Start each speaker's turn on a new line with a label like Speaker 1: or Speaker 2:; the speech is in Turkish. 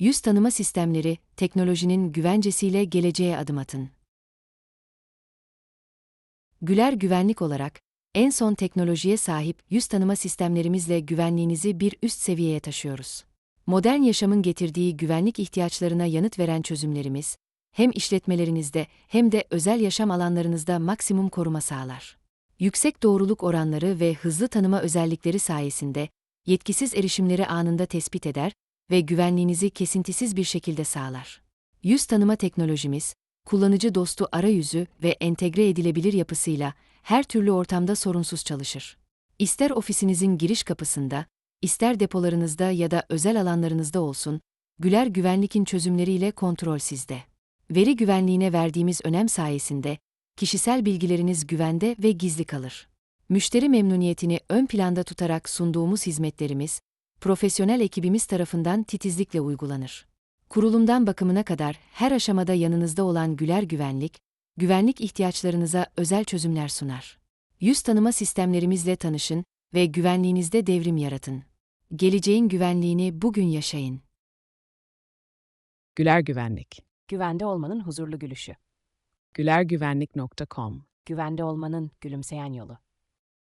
Speaker 1: Yüz tanıma sistemleri, teknolojinin güvencesiyle geleceğe adım atın. Güler Güvenlik olarak, en son teknolojiye sahip yüz tanıma sistemlerimizle güvenliğinizi bir üst seviyeye taşıyoruz. Modern yaşamın getirdiği güvenlik ihtiyaçlarına yanıt veren çözümlerimiz, hem işletmelerinizde hem de özel yaşam alanlarınızda maksimum koruma sağlar. Yüksek doğruluk oranları ve hızlı tanıma özellikleri sayesinde, yetkisiz erişimleri anında tespit eder ve güvenliğinizi kesintisiz bir şekilde sağlar. Yüz tanıma teknolojimiz, kullanıcı dostu arayüzü ve entegre edilebilir yapısıyla her türlü ortamda sorunsuz çalışır. İster ofisinizin giriş kapısında, ister depolarınızda ya da özel alanlarınızda olsun, Güler Güvenlik'in çözümleriyle kontrol sizde. Veri güvenliğine verdiğimiz önem sayesinde, kişisel bilgileriniz güvende ve gizli kalır. Müşteri memnuniyetini ön planda tutarak sunduğumuz hizmetlerimiz, profesyonel ekibimiz tarafından titizlikle uygulanır. Kurulumdan bakımına kadar her aşamada yanınızda olan Güler Güvenlik, güvenlik ihtiyaçlarınıza özel çözümler sunar. Yüz tanıma sistemlerimizle tanışın ve güvenliğinizde devrim yaratın. Geleceğin güvenliğini bugün yaşayın.
Speaker 2: Güler Güvenlik.
Speaker 3: Güvende olmanın huzurlu gülüşü.
Speaker 2: gülergüvenlik.com
Speaker 3: Güvende olmanın gülümseyen yolu.